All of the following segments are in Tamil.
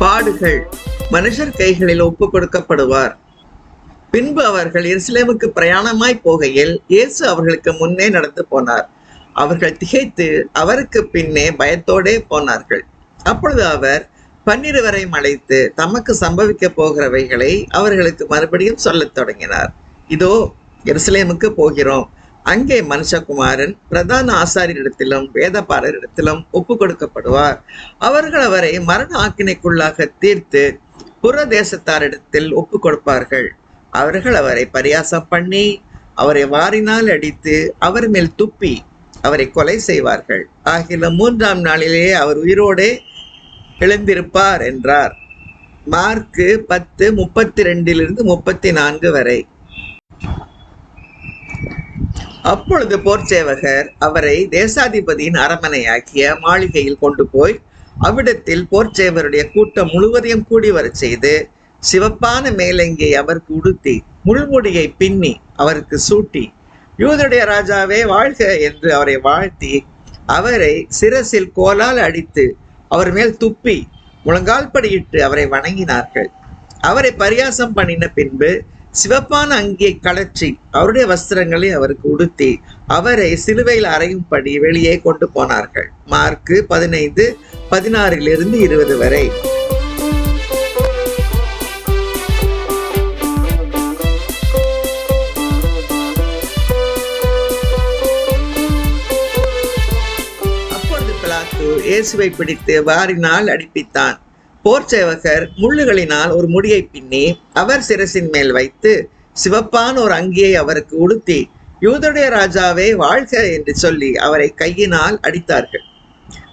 பாடுகள் மனுஷர் கைகளில் ஒப்பு கொடுக்கப்படுவார். பின்பு அவர்கள் எருசலேமுக்கு பிரயாணமாய் போகையில் இயேசு அவர்களுக்கு முன்னே நடந்து போனார். அவர்கள் திகைத்து அவருக்கு பின்னே பயத்தோடே போனார்கள். அப்பொழுது அவர் பன்னிருவரை அழைத்து தமக்கு சம்பவிக்க போகிறவைகளை அவர்களுக்கு மறுபடியும் சொல்லத் தொடங்கினார். இதோ எருசலேமுக்கு போகிறோம். அங்கே மனுஷகுமாரன் பிரதான ஆசாரியரிடத்திலும் வேதபாரரிடத்திலும் ஒப்பு கொடுக்கப்படுவார் அவர்கள் அவரை மரண ஆக்கினைக்குள்ளாக தீர்த்து புற தேசத்தாரிடத்தில் ஒப்பு கொடுப்பார்கள் அவர்கள் அவரை பரியாசம் பண்ணி அவரை வாரினால் அடித்து அவர் மேல் துப்பி அவரை கொலை செய்வார்கள். ஆகிலும் மூன்றாம் நாளிலே அவர் உயிரோடே எழுந்திருப்பார் என்றார். மார்க்கு பத்து முப்பத்தி ரெண்டிலிருந்து முப்பத்தி நான்கு வரை. அப்பொழுது போர்ச்சேவகர் அவரை தேசாதிபதியின் அரமனையாக்கிய மாளிகையில் கொண்டு போய் அவ்விடத்தில் போர்ச்சேவருடைய கூட்டம் முழுவதையும் கூடி வரச் செய்து சிவப்பான மேலங்கியை அவருக்கு உடுத்தி முள்முடியை பின்னி அவருக்கு சூட்டி யூதருடைய ராஜாவே வாழ்க என்று அவரை வாழ்த்தி அவரை சிரசில் கோலால் அடித்து அவர் மேல் துப்பி முழங்கால் படியிட்டு அவரை வணங்கினார்கள். அவரை பரியாசம் பண்ணின பின்பு சிவப்பான அங்கே கலற்றி அவருடைய வஸ்திரங்களை அவருக்கு உடுத்தி அவரை சிலுவையில் அறையும்படி வெளியே கொண்டு போனார்கள். மார்க்கு பதினைந்து பதினாறிலிருந்து இருபது வரை. இயேசுவை பிடித்து வாரினால் அடிப்பித்தான். போர் சேவகர் முள்ளுகளினால் ஒரு முடியை பின்னி அவர் சிரசின் மேல் வைத்து சிவப்பான ஒரு அங்கியை அவருக்கு உடுத்தி யூதருடைய ராஜாவே வாழ்க என்று சொல்லி அவரை கையினால் அடித்தார்கள்.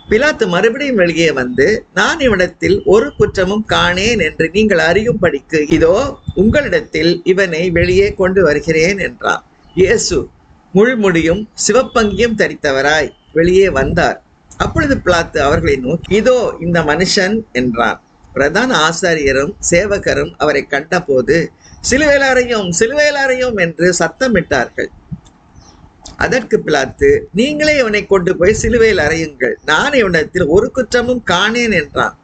பிலாத்து மறுபடியும் வெளியே வந்து நான் இவனிடத்தில் ஒரு குற்றமும் காணேன் என்று நீங்கள் அறியும்படிக்கு இதோ உங்களிடத்தில் இவனை வெளியே கொண்டு வருகிறேன் என்றான். இயேசு முள்முடியும் சிவப்பங்கியும் தரித்தவராய் வெளியே வந்தார். அப்பொழுது பிளாத்து அவர்களை நோக்கி இதோ இந்த மனுஷன் என்றான் பிரதான ஆசாரியரும் சேவகரும் அவரை கண்டபோது சிலுவேலாரையும் சிலுவேலாரையும் என்று சத்தமிட்டார்கள். அதற்கு பிளாத்து நீங்களே இவனை கொண்டு போய் சிலுவையில் அறையுங்கள். நான் இவனிடத்தில் ஒரு குற்றமும் காணேன் என்றான்.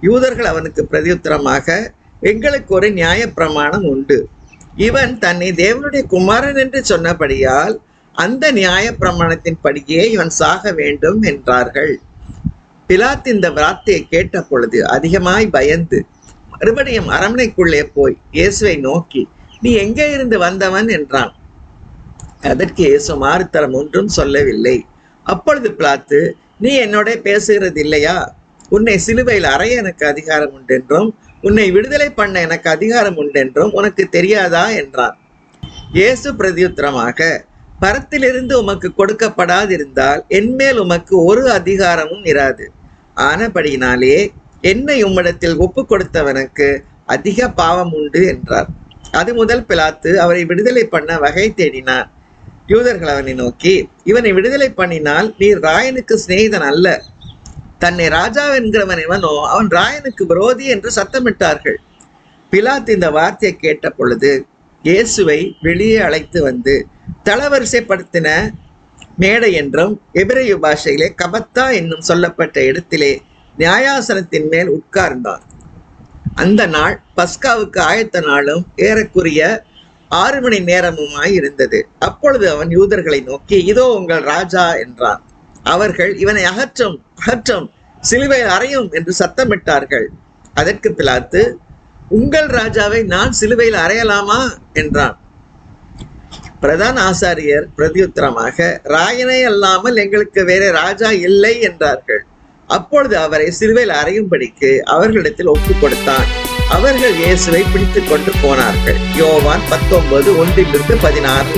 யூதர்கள் அவனுக்கு பிரதியுத்தரமாக எங்களுக்கு ஒரு நியாய பிரமாணம் உண்டு. இவன் தன்னை தேவனுடைய குமாரன் என்று சொன்னபடியால் அந்த நியாயப்பிரமாணத்தின் படியே இவன் சாக வேண்டும் என்றார்கள். பிலாத்து இந்த வார்த்தையை கேட்ட பொழுது அதிகமாய் பயந்து மறுபடியும் அரண்மனைக்குள்ளே போய் இயேசுவை நோக்கி நீ எங்கே இருந்து வந்தவன்? என்றான். அதற்கு இயேசு மாறுத்தரம் ஒன்றும் சொல்லவில்லை. அப்பொழுது பிளாத்து நீ என்னோட பேசுகிறது இல்லையா? உன்னை சிலுவையில் அறைய எனக்கு அதிகாரம் உண்டென்றும் உன்னை விடுதலை பண்ண எனக்கு அதிகாரம் உண்டென்றும் உனக்கு தெரியாதா? என்றான். இயேசு பிரதியுத்தரமாக பரத்திலிருந்து உமக்கு கொடுக்கப்படாதிருந்தால் என்மேல் உமக்கு ஒரு அதிகாரமும் இராது. ஆனபடியினாலே என்னை உம்மிடத்தில் ஒப்பு கொடுத்தவனுக்கு அதிக பாவம் உண்டு என்றார். அது முதல் பிலாத்து அவரை விடுதலை பண்ண வகை தேடினார். யூதர்கள் அவனை நோக்கி இவனை விடுதலை பண்ணினால் நீர் ராயனுக்கு சிநேகிதன் அல்ல. தன்னை ராஜா என்கிறவன் இவனோ அவன் ராயனுக்கு விரோதி என்று சத்தமிட்டார்கள். பிலாத்து இந்த வார்த்தையை கேட்ட பொழுது இயேசுவை வெளியே அழைத்து வந்து தளவரிசைப்படுத்தின மேடை என்றும் எபிரேய பாஷையிலே கபத்தா என்னும் சொல்லப்பட்ட இடத்திலே நியாயாசனத்தின் மேல் உட்கார்ந்தார். அந்த நாள் பஸ்காவுக்கு ஆயத்த நாளும் ஏறக்குரிய ஆறு மணி நேரமுமாய் இருந்தது. அப்பொழுது அவன் யூதர்களை நோக்கி இதோ உங்கள் ராஜா என்றான். அவர்கள் இவனை அகற்றும் அகற்றும் சிலுவை அறையும் என்று சத்தமிட்டார்கள். அதற்கு பிலாத்து உங்கள் ராஜாவை நான் சிலுவையில் அறையலாமா? என்றான். பிரதான ஆசாரியர் பிரதியுத்தரமாக ராயனை அல்லாமல் எங்களுக்கு வேற ராஜா இல்லை என்றார்கள். அப்பொழுது அவரை சிறுவையில் அறையும்படிக்கு அவர்களிடத்தில் ஒப்பு கொடுத்தான். அவர்கள் இயேசுவை பிடித்துக் கொண்டு போனார்கள். யோவான் பத்தொன்பது ஒன்றிலிருந்து பதினாறு